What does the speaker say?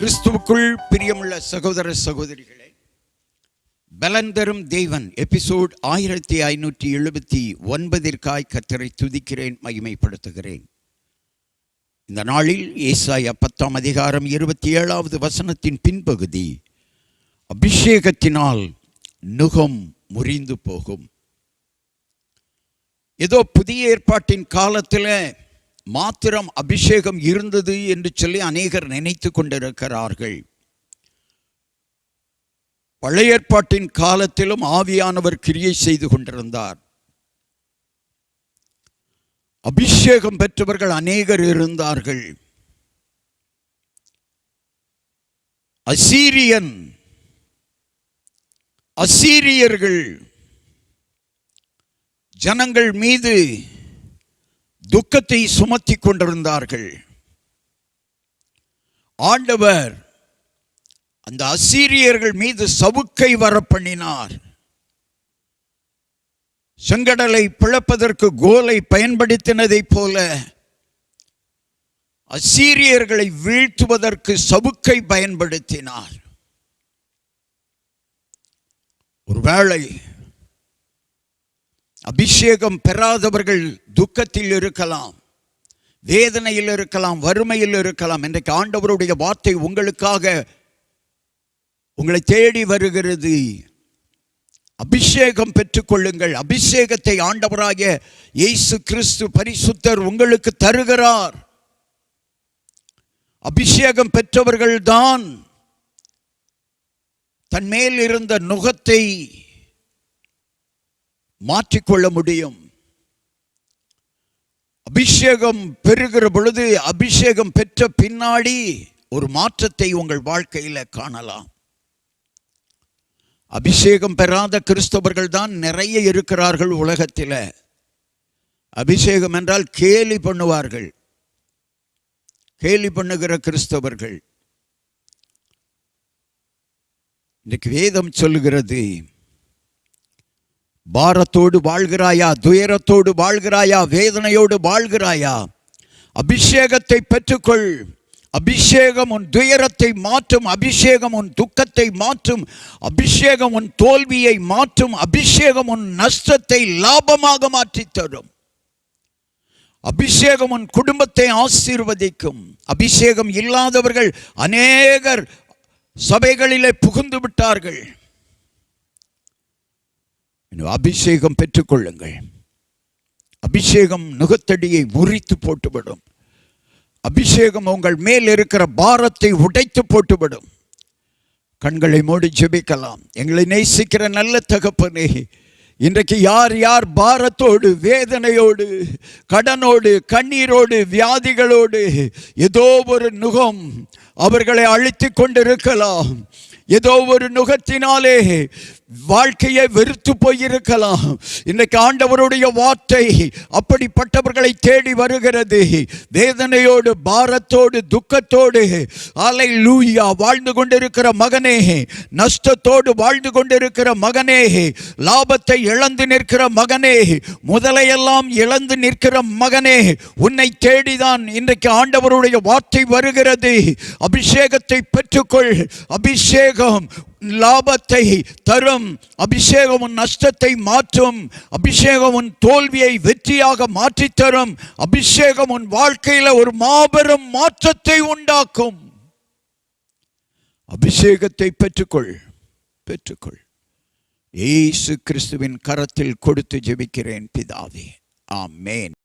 கிறிஸ்துவுக்குள் பிரியமுள்ள சகோதர சகோதரிகளே பலன் தரும் தேவன் எபிசோட் ஆயிரத்தி ஐநூற்றி எழுபத்தி ஒன்பதிற்காய் கத்தரை துதிக்கிறேன் மகிமைப்படுத்துகிறேன். இந்த நாளில் ஏசாய பத்தாம் அதிகாரம் இருபத்தி ஏழாவது வசனத்தின் பின்பகுதி அபிஷேகத்தினால் நுகம் முறிந்து போகும். ஏதோ புதிய ஏற்பாட்டின் காலத்தில் மாத்திரம் அபிஷேகம் இருந்தது என்று சொல்லி அநேகர் நினைத்து கொண்டிருக்கிறார்கள். பழைய ஏற்பாட்டின் காலத்திலும் ஆவியானவர் கிரியை செய்து கொண்டிருந்தார். அபிஷேகம் பெற்றவர்கள் அநேகர் இருந்தார்கள். அசீரியன் அசீரியர்கள் ஜனங்கள் மீது துக்கத்தை சுமத்தி கொண்டிருந்தார்கள். ஆண்டவர் அந்த அசீரியர்கள் மீது சவுக்கை வர பண்ணினார். செங்கடலை பிளப்பதற்கு கோலை பயன்படுத்தினதைப் போல அசீரியர்களை வீழ்த்துவதற்கு சவுக்கை பயன்படுத்தினார். ஒருவேளை அபிஷேகம் பெறாதவர்கள் துக்கத்தில் இருக்கலாம் வேதனையில் இருக்கலாம் வறுமையில் இருக்கலாம். இன்றைக்கு ஆண்டவருடைய வார்த்தை உங்களுக்காக உங்களை தேடி வருகிறது. அபிஷேகம் பெற்றுக்கொள்ளுங்கள். அபிஷேகத்தை ஆண்டவராக இயேசு கிறிஸ்து பரிசுத்தர் உங்களுக்கு தருகிறார். அபிஷேகம் பெற்றவர்கள்தான் தன்மேல் தன் மேல் இருந்த நுகத்தை மாற்றிக்கொள்ள முடியும். அபிஷேகம் பெறுகிற பொழுது அபிஷேகம் பெற்ற பின்னாடி ஒரு மாற்றத்தை உங்கள் வாழ்க்கையில் காணலாம். அபிஷேகம் பெறாத கிறிஸ்தவர்கள் தான் நிறைய இருக்கிறார்கள் உலகத்தில். அபிஷேகம் என்றால் கேலி பண்ணுவார்கள். கேலி பண்ணுகிற கிறிஸ்தவர்கள். இன்றைக்கு வேதம் சொல்லுகிறது பாரத்தோடு வாழ்கிறாயா? துயரத்தோடு வாழ்கிறாயா? வேதனையோடு வாழ்கிறாயா? அபிஷேகத்தை பெற்றுக்கொள். அபிஷேகம் உன் துயரத்தை மாற்றும். அபிஷேகம் உன் துக்கத்தை மாற்றும். அபிஷேகம் உன் தோல்வியை மாற்றும். அபிஷேகம் உன் நஷ்டத்தை லாபமாக மாற்றித் தரும். அபிஷேகம் உன் குடும்பத்தை ஆசீர்வதிக்கும். அபிஷேகம் இல்லாதவர்கள் அநேகர் சபைகளிலே புகுந்து விட்டார்கள். அபிஷேகம் பெற்றுக்கொள்ளுங்கள். அபிஷேகம் நுகத்தடியை முறித்து போட்டுவிடும். அபிஷேகம் உங்கள் மேல் இருக்கிற பாரத்தை உடைத்து போட்டுவிடும். கண்களை மூடி ஜெபிக்கலாம். எங்களை நேசிக்கிற நல்ல தகப்பனே இன்றைக்கு யார் யார் பாரத்தோடு வேதனையோடு கடனோடு கண்ணீரோடு வியாதிகளோடு ஏதோ ஒரு நுகம் அவர்களை அழித்து கொண்டிருக்கலாம். ஏதோ ஒரு நுகத்தினாலே வாழ்க்கையை வெறுத்து போயிருக்கலாம். இன்னைக்கு ஆண்டவருடைய வார்த்தை அப்படிப்பட்டவர்களை தேடி வருகிறது. வேதனையோடு பாரத்தோடு துக்கத்தோடு அலை லூயா வாழ்ந்து கொண்டிருக்கிற மகனே நஷ்டத்தோடு வாழ்ந்து கொண்டிருக்கிற மகனே லாபத்தை இழந்து நிற்கிற மகனே முதலையெல்லாம் இழந்து நிற்கிற மகனே உன்னை தேடிதான் இன்றைக்கு ஆண்டவருடைய வார்த்தை வருகிறது. அபிஷேகத்தை பெற்றுக்கொள். அபிஷேகம் லாபத்தை தரும். அபிஷேகம் உன் நஷ்டத்தை மாற்றும். அபிஷேகம் உன் தோல்வியை வெற்றியாக மாற்றித் தரும். அபிஷேகம் உன் வாழ்க்கையில் ஒரு மாபெரும் மாற்றத்தை உண்டாக்கும். அபிஷேகத்தை பெற்றுக்கொள். பெற்றுக்கொள். ஏசு கிறிஸ்துவின் கரத்தில் கொடுத்து ஜெபிக்கிறேன் பிதாவே. ஆமேன்.